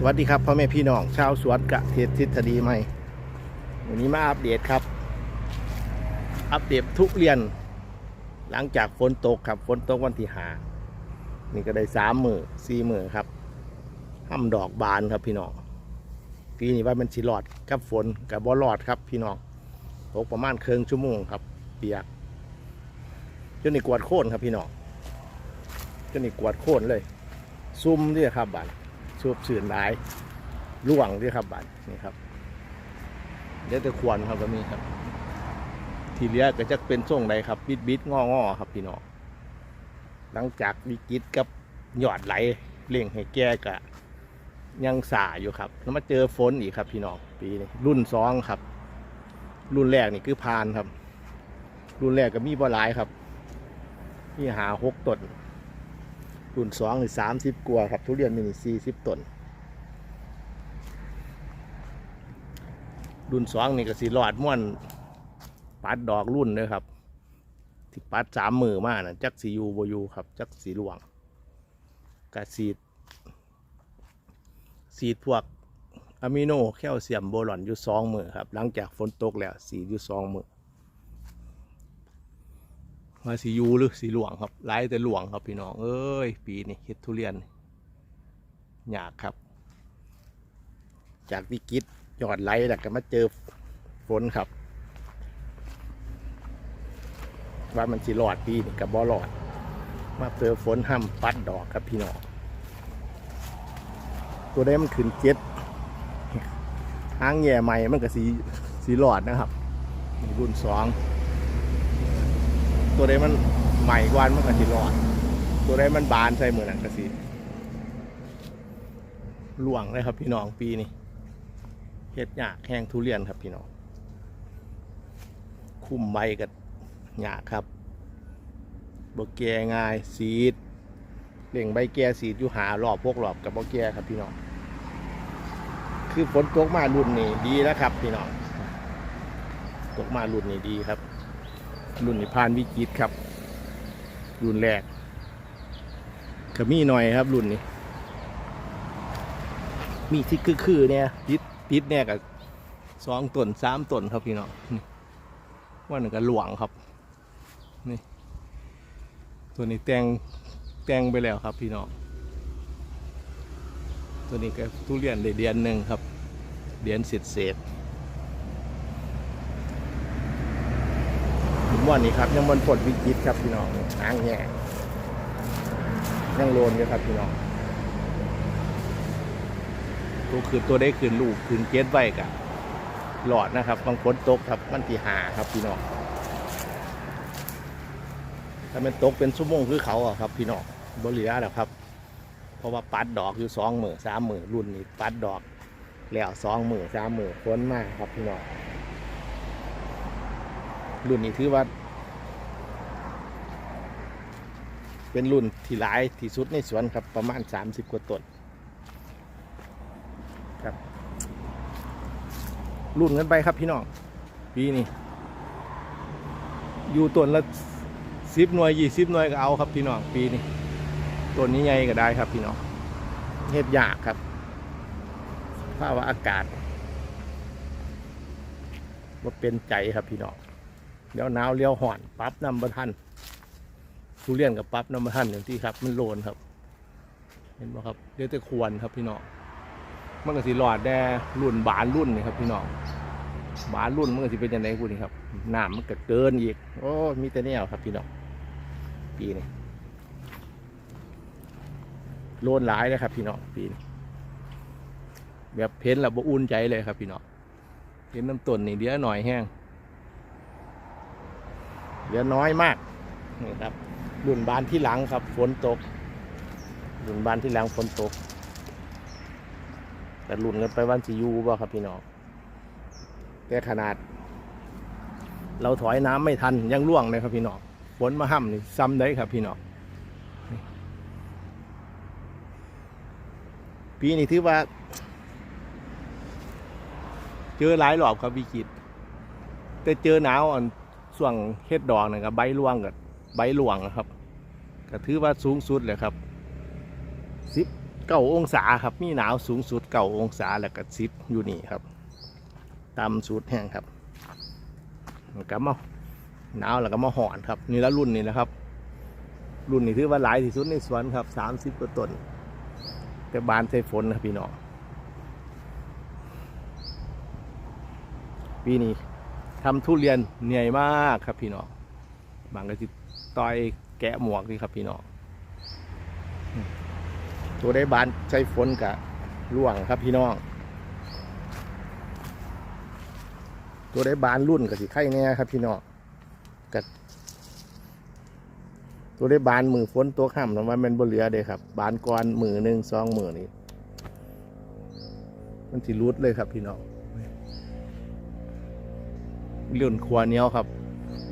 สวัสดีครับพ่อแม่พี่น้องชาวสวนกะเทศทฤษฎีใหม่ วันนี้มาอัปเดตครับ อัปเดตทุเรียน หลังจากฝนตกครับฝนตกวันที่หานี่ก็ได้สามหมือสี่หมือครับห้ำดอกบานครับพี่น้องปีนี้ว่ามันสิหลอดกับฝนกับบ่หลอดครับพี่น้องตกประมาณเคืองชั่วโมงครับ เปียกจนนี่กวาดโค่นครับพี่น้องจนนี่กวาดโค่นเลยซุ่มด้วยครับบาน สูบสื่นหลายล่วงด้วยครับบัตรนี่ครับเดี๋ยวแต่ควรครับก็มีครับ ทีเหลี้ยก็จะเป็นช่วงใดครับ บิดบิดงองอครับพี่น้องหลังจากวิกฤตกับหยอดไหลเล่งให้แก่กะยังสาอยู่ครับ แล้วมาเจอฝนอีกครับ พี่น้องปีนี้รุ่นสองครับ รุ่นแรกนี่คือพานครับ รุ่นแรกก็มีบ่หลายครับมีหาหกต้น รุ่นสองหรือสามสิบกว่าครับ ทุเรียนมินิสี่สิบต้นรุ่นสองนี่ก็สีหลอดม่วนปัดดอกรุ่นเลยครับ ที่ปัดสามมือมากนะจักสียูโบยูครับ จักสีหลวงกระสีดสีดพวกอะมิโนแคลเซียมโบรอนอยู่สองมือครับ หลังจากฝนตกแล้วสีอยู่สองมือ ว่าสียูหรือสีหลวงครับไล่แต่หลวงครับพี่น้องเอ้ยปีนี้เฮ็ดทุเรียนยากครับ จากวิกฤตยอดไล่แล้วก็มาเจอฝนครับ ว่ามันสิรอดปีนี้กับบ่รอด มาเจอฝนห้ำปัดดอกครับพี่น้องตัวได้มันขึ้นเจ็ดหางแย่ใหม่มันก็สีสีหลอดนะครับรุ่นสอง ตัวใดมันใหม่กว่ามันก็สิรอด ตัวใดมันบานใส่มือนั่นก็สิล่วงเลยครับพี่น้องปีนี้เฮ็ดหยาแห้งทุเรียนครับพี่น้อง คุ้มใบกับหยาครับบกแกง่ายสีดเล่งใบแกสีดอยู่หารอบพวกรอบกับบกแกครับพี่น้อง คือฝนตกมารุ่นนี้ดีแล้วครับพี่น้องตกมารุ่นนี้ดีครับ รุ่นนี้ผ่านวิกฤตครับ รุ่นแรกก็มีหน่อยครับรุ่นนี้ มีที่คือๆเนี่ยติดติดเนี่ยกับสองต้นสามต้นครับพี่น้องว่าหนึ่งกับหลวงครับนี่ตัวนี้แต่งแต่งไปแล้วครับพี่น้องตัวนี้ก็ทุเรียนได้เดือนหนึ่งครับเดือนเศษเศษๆ ผ มว่านี่ครับ ยังมันผลวิกฤตครับพี่น้องหางแง่ยังโลนอยู่ครับพี่น้องตัวคือตัวได้คืนลูกคืนเกตไว้กับหลอดนะครับบางฝนตกครับมันตีหาครับพี่น้องถ้ามันตกเป็นชั่วโมงคือเขาอะครับ พี่น้องบเหลือแล้วครับ เพราะว่าปัดดอกอยู่สองหมื่นสามหมื่นรุ่นนี้ปัดดอกแล้วสองหมื่นสามหมื่นฝนมากครับพี่น้องรุ่นนี้ถือว่า เป็นรุ่นที่หลายที่สุดในสวนครับประมาณ 30 กว่าต้นครับ รุ่นกันไปครับพี่น้องปีนี้อยู่ต้นละสิบหน่วยยี่สิบหน่วยก็เอาครับพี่น้องปีนี้ต้นนี้ใหญ่ก็ได้ครับพี่น้องเฮ็ดยากครับภาวะอากาศว่าเป็นใจครับพี่น้องเดี๋ยวหนาวเลี้ยวห่อนปั๊บนำบะทัน ทุเรียนกับปั๊บน้ำบะทันอย่างที่ครับ มันโลนครับ เห็นไหมครับเดี๋ยวจะควรครับพี่น้องมันก็สิหลอดแด่รุ่นบานรุ่นนี่ครับ พี่น้องบานรุ่นมันก็สิเป็นยังไงกูนี่ครับหน้ำมันก็เกินอีกโอ้มีแต่แนวครับ พี่น้องปีนี้โลนหลายเลยครับ พี่น้องปีนี้แบบเพ้นแล้วบ่อุ่นใจเลยครับ พี่น้องเพ้นน้ำต้นนี่เดี๋ยวหน่อยแห้งเหลือน้อยมากนี่ครับ รุ่นบานที่หลังครับฝนตกรุ่นบานที่หลังฝนตกแต่รุ่นกันไปวันสิยูบ่ครับพี่น้องแต่ขนาด เราถอยน้ำไม่ทันยังล่วงเลยครับพี่น้องฝนมาห้ำนี่ซ้ำได้ครับพี่น้องปีนี้ถือว่า เจอหลายรอบครับวิกฤตแต่เจอหนาวอ่อนส่วงเฮ็ดดอกนะครับใบร่วงกับ ใบหลวงนะครับก็ถือว่าสูงสุดเลยครับสิบเก้าองศาครับ มีหนาวสูงสุดเก้าองศาแล้วก็ซิบอยู่นี่ครับต่ำสุดแห้งครับแล้วก็มาหนาวแล้วก็มาหอนครับ นี่ละรุ่นนี่นะครับ รุ่นนี้ถือว่าหลายที่สุดในสวนครับสามสิบกว่าต้นแต่บานใส่ฝนนะครับพี่น้องปีนี้ทำทุเรียนเหนื่อยมากครับพี่น้องบางก็จะต่ ต่อยแกะหมวกนี่ครับพี่น้องตัวได้บานใช้ฝนกับร่วงครับพี่น้อง ตัวได้บานรุ่นกับสีไข่แน่ครับพี่น้องกับตัวได้บานมือฝนตัวข้ามนะว่ามันบ่เหลือเด้ครับ บานก่อนมือหนึ่งสองมือนี่มันสิรุดเลยครับพี่น้องเลื่อนขวเนียวครับ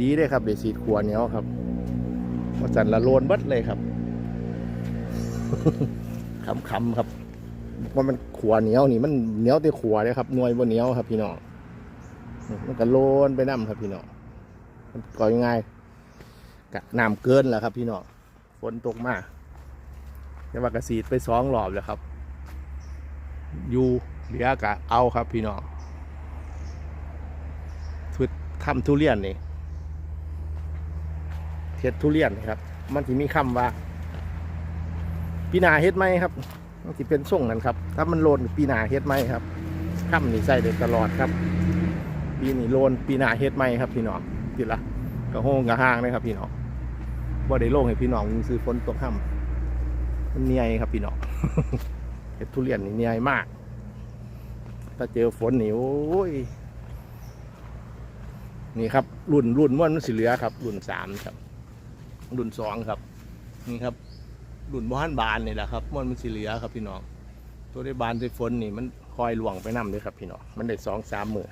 ดีได้ครับเดี๋ยวสีขวเนียวครับ พอจันละโลนเบัดเลยครับคำๆครับว่ามันขวเหนียวนี่มันเหนียวแต่ขวเลยครับหน่วยบนเหนียวครับ พี่น้องมันก็โลนไปน้ำครับ พี่น้องมันก่อยง่ายกะน้ำเกินแล้วครับ พี่น้องฝนตกมาแต่ว่ากระสีดไปสองรอบแล้วครับอยู่เหลือกะเอาครับ พี่น้องทุดทำทุเรียนนี่ เฮ็ดทุเรียนครับ มันที่มีคำว่าปีนาเฮ็ดไหมครับมันสิเป็นส่งนั้นครับ ถ้ามันโลนปีนาเฮ็ดไหมครับค่ำนี่ใส่ได้ตลอดครับ ปีนี้โลนปีนาเฮ็ดไหมครับ พี่น้องติดละกระโฮงกระห้างเลยครับ พี่น้องบ่ได้โล่งให้พี่น้องซื้อฝนตกค่ำมันเนื่อยครับพี่น้องเฮ็ดทุเรียนนี่เนื่อยมาก ถ้าเจอฝนนี่โอ้ยนี่ครับ รุ่นรุ่นม่วนมันสิเหลือครับ รุ่นสามครับ รุ่นสองครับ นี่ครับดุนบ้านบานนี่แหละครับมันมันสีเหลือครับพี่น้อง ตัวได้บานได้ฝนนี่มันคอยหลวงไปนำเลยครับพี่น้อง มันได้สองสามมือ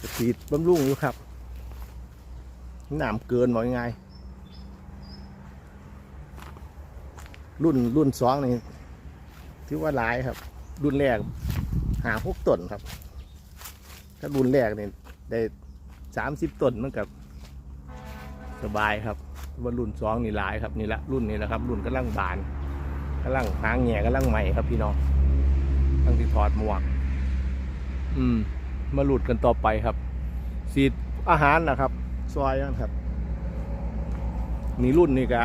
จะฉีดบำรุงอยู่ครับน้ำเกินบอยไงรุ่นรุ่นสองนี่ถือว่าหลายครับ รุ่นแรกหาพวกต้นครับ ถ้ารุ่นแรกนี่ได้สามสิบต้นมันกับ สบายครับว่ารุ่นสองนี่หลายครับนี่ละรุ่นนี้แหละครับ รุ่นกำลังบานกำลังหางแง่กำลังใหม่ครับพี่น้องตั้งที่ถอดหมวก อืม มาหลุดกันต่อไปครับสีดอาหารนะครับ ซอยนั่นครับนี่รุ่นนี่กะ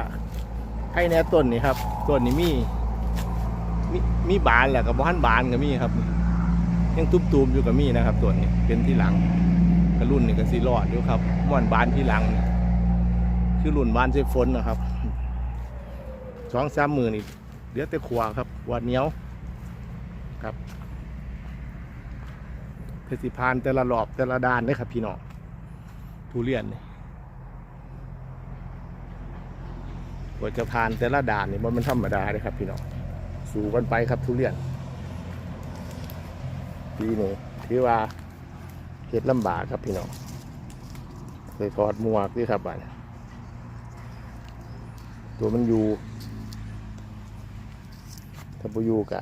ให้แน่ต้นนี่ครับต้นนี่มี มีมีบานแหละกับบ้านบานก็มีครับ ยังตุ้มๆอยู่กับมีนะครับต้นนี้เป็นที่หลังกระรุ่นนี่ก็สีรอดอยู่ครับม่วนบานที่หลังเนี่ย คือหลุ่นบานใช้ฝนนะครับสองสามมือนี่เดี๋ยวแต่ขวาครับวานเหนียวครับเพสิพานแต่ละรอบแต่ละดานเลยครับพี่น้องทุเรียนนี่กว่าจะผ่านแต่ละด่านนี่มันมันธรรมดาเลยครับพี่น้องสู่กันไปครับทุเรียนปีนี้ถือว่าเฮ็ดลำบากครับพี่น้องเคยถอดหมวกด้วยครับบ้าน ตัวมันอยู่ ถ้าบ่อยู่กะ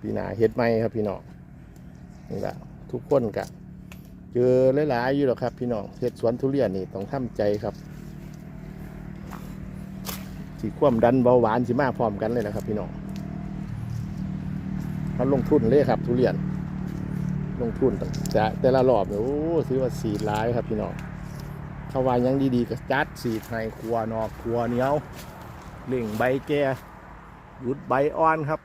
ปีหนาเฮ็ดไหมครับพี่น้องนี่แหละทุกคนกะเจอหลายๆอยู่หรอกครับ พี่น้องเฮ็ดสวนทุเรียนนี่ต้องทำใจครับสีความดันเบาหวานสิมาพร้อมกันเลยนะครับ พี่น้องเขาลงทุนเลยครับ ทุเรียน ลงทุนแต่แต่ละรอบเนี่ยโอ้ถือว่าสีหลายครับพี่น้อง เขาว่ายังดีๆก็จัดสีไทยครัวนอกครัวเหนียวเล่งใบแก่หยุดใบอ่อนครับ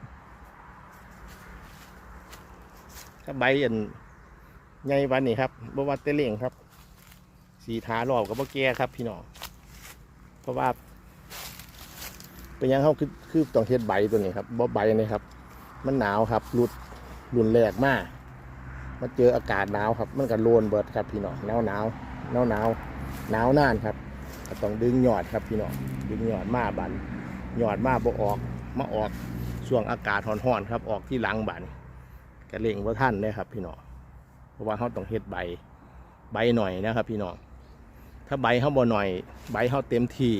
ถ้าใบอันใหญ่วันนี้ครับบ่ว่าแต่เล่งครับ สีทารอบกับบ่แก่ครับพี่น้องเพราะว่าเป็นยังเขาคือคือต้องเฮ็ดใบตัวนี้ครับบ่ใบนี่ครับ มันหนาวครับรุดรุนแรงมากมาเจออากาศหนาวครับ มันก็โลนเบิดครับพี่น้องหนาวหนาวหนาวหนาว หนาวนานครับต้องดึงหยอดครับพี่น้องดึงหยอดมาบันหยอดมาบ่ออกมาออกช่วงอากาศร้อนๆครับออกที่หลังบันกระเล่งว่าท่านเลยครับ พี่น้องเพราะว่าเขาต้องเฮ็ดใบใบหน่อยนะครับ พี่น้องถ้าใบเขาบ่หน่อย ใบเขาเต็มที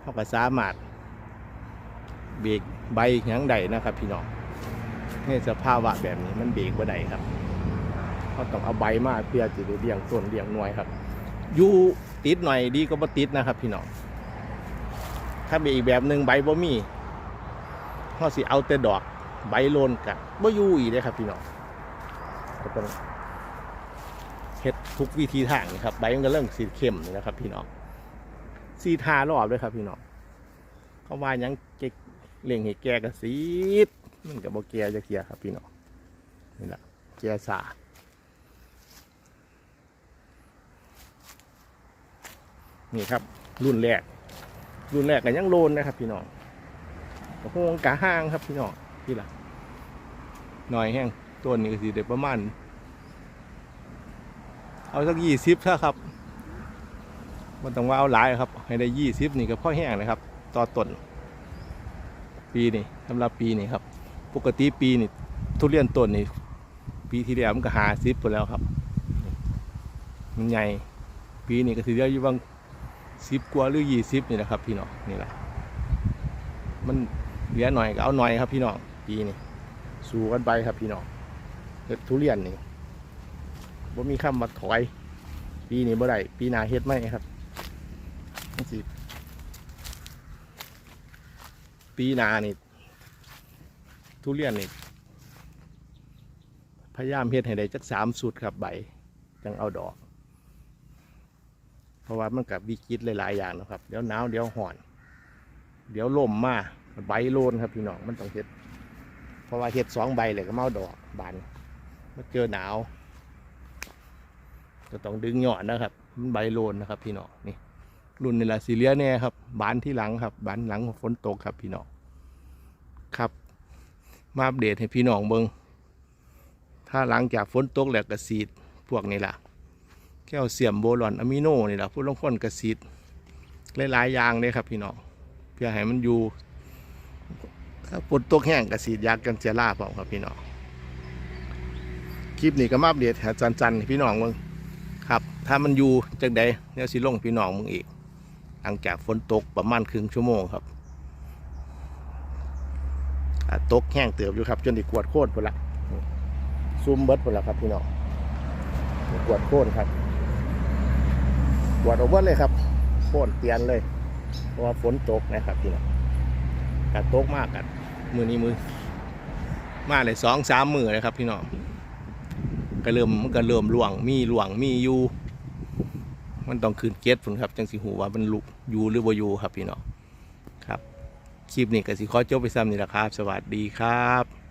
เขาก็สามารถเบรกใบยังใดนะครับ พี่น้องในสภาวะแบบนี้มันเบรกบ่ได้ครับเขาต้องเอาใบมาเพื่อจะได้เลี้ยงต้นเลี้ยงหน่วยครับอยู่ ติดหน่อยดีก็บ่ติดนะครับ พี่น้องถ้ามีอีกแบบหนึ่งใบบ่มีเขาสิเอาแต่ดอกใบโลนกันบ่อยู่อีกเลยครับพี่น้องก็ต้องเฮ็ดทุกวิธีทางนี่ครับใบมันก็เริ่มสีเข้มนะครับ พี่น้องสีทารอบเลยครับ พี่น้องเขาว่ายังเกเลี้ยงให้แก่กระสีมันก็บ่แก่จะเกียครับ พี่น้องนี่แหละแก่สา นี่ครับ รุ่นแรก รุ่นแรกกันยังโลนนะครับ พี่น้องกระโปงกะห้างครับพี่น้องพี่ละหน่อยแห้งต้นนี้ก็สิเด็ประมาณเอาสักยี่สิบถ้าครับมันต้องว่าเอาหลายครับ ให้ได้ยี่สิบนี่ก็พ่อแห้งนะครับ ต่อต้นปีนี่สำหรับปีนี่ครับ ปกติปีนี่ทุเรียนต้นนี่ปีที่แล้วมันก็หาสิบไปแล้วครับ มันใหญ่ ปีนี้ก็ถือว่าอยู่บาง สิบกว่าหรือยี่สิบนี่นะครับ พี่น้องนี่แหละมันเหลือหน่อยก็เอาหน่อยครับ พี่น้องปีนี้สู้กันไปครับพี่น้องเฮ็ดทุเรียนนี่บ่มีคำมาถอย ปีนี้บ่ได้ปีหน้าเฮ็ดไหมครับนี่สิปีหน้านี่ทุเรียนนี่พยายามเฮ็ดให้ได้จักสามสุดครับใบจังเอาดอก ราะว่ามันกับวิกฤตหลายๆอย่างนะครับ เดี๋ยวหนาวเดี๋ยวห่อน เดี๋ยวลมมาใบโลนครับพี่น้องมันต้องเฮ็ด เพราะว่าเฮ็ดสองใบเลยก็เมาดอกบานมาเจอหนาวก็ต้องดึงหยอดนะครับมันใบโลนนะครับ พี่น้องนี่รุ่นนี่แหละซีเรียเนี่ยครับบานที่หลังครับบานหลังของฝนตกครับพี่น้องครับ มาอัปเดตให้พี่น้องเบิงถ้าหลังจากฝนตกแล้วก็สีดพวกนี้ล่ะ คลเซียมโบรอนอะมิโนนี่แหละผู้ลงคนกระสีดหลายๆอย่างเลยครับพี่น้องเพื่อให้มันอยู่ถ้าฝนตกแห้งกระสีดยากันเจล่าพร้อมครับพี่น้องคลิปนี้ก็มาอัปเดตหาจันๆให้พี่น้องมึงครับ ถ้ามันอยู่จังใดเนี่ยสิลงพี่น้องมึงอีกหลังจากฝนตกประมาณครึ่งชั่วโมงครับตกแห้งเติบอยู่ครับ จนได้กวดโคตรไปละซุ่มเบิดไปละครับพี่น้องกวดโค่นครับ กวดออกเบิดเลยครับโค่นเตียนเลย เพราะว่าฝนตกนะครับพี่น้องกตกมากกันมือนี้มือ มาเลยสองสามมือเลยครับพี่น้องก็เริ่มมันก็เริ่มหลวงมีหลวงมีอยู่มันต้องคืนเกตผลครับ จังสิหูว่ามันลุกอยู่หรือบ่อยู่ครับพี่น้องครับ คลิปนี้ก็สิขอจบไปซ้ำนี่แหละครับ สวัสดีครับ